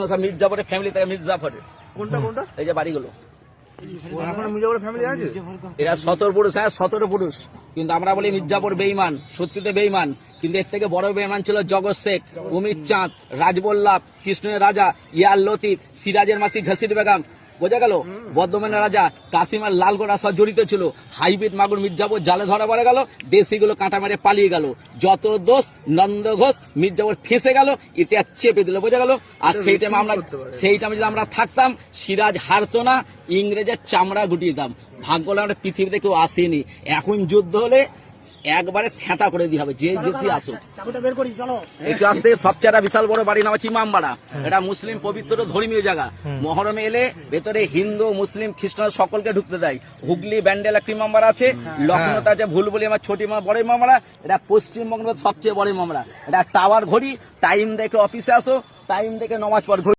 সব মির্জাফরের ফ্যামিলি থেকে মির্জাফরের কোনটা কোনটা? এই যে বাড়িগুলো। মির্জাপুরের এরা সতেরো পুরুষ হ্যাঁ সতেরো পুরুষ। কিন্তু আমরা বলি মির্জাপুর বেইমান সত্যিতে বেইমান। কিন্তু এর থেকে বড় বেইমান ছিল জগৎ শেখ অমিত চাঁদ রাজবল্লাভ কৃষ্ণের রাজা ইয়াল লতিফ সিরাজের মাসি ঘসির বেগম। বোঝা গেল? বর্ধমানের রাজা কাসিমার লালগোড়া সব জড়িত ছিল। হাইব্রিড মাগুর মির্জাপুর জালে ধরা পড়ে গেল দেশিগুলো কাঁটা মেরে পালিয়ে গেল। যত দোষ নন্দ ঘোষ মির্জাপুর ফেসে গেল ইতিহাস চেপে দিল বোঝা গেল? আর সেই টাইমে আমরা সেই টাইমে যদি আমরা থাকতাম সিরাজ হারতো না ইংরেজের চামড়া গুটিয়ে দিতাম। ভাগ্য হলে আমরা পৃথিবীতে কেউ আসেনি। এখন যুদ্ধ হলে একবারে থেঁতা করে দিয়ে হবে যে যেতে আসুক। চাকুটা বের করি চলো। একটু আসতে সবচেয়ে বিশাল বড় বাড়ি নাম হচ্ছে ইমামবাড়া। এটা মুসলিম পবিত্র ধর্মীয় জায়গা। মহরমে এলে ভেতরে হিন্দু মুসলিম খ্রিস্টান সকলকে ঢুকতে দেয়। হুগলি ব্যান্ডেল একটা ইমামবাড়া আছে লখনৌতে আছে ভুলবুলি আমার ছোট মা বড় ইমামবাড়া এটা পশ্চিমবঙ্গের সবচেয়ে বড় ইমামবাড়া। এটা টাওয়ার ঘড়ি টাইম দেখে অফিসে আসো টাইম দেখে নমাজ পড় ঘড়ি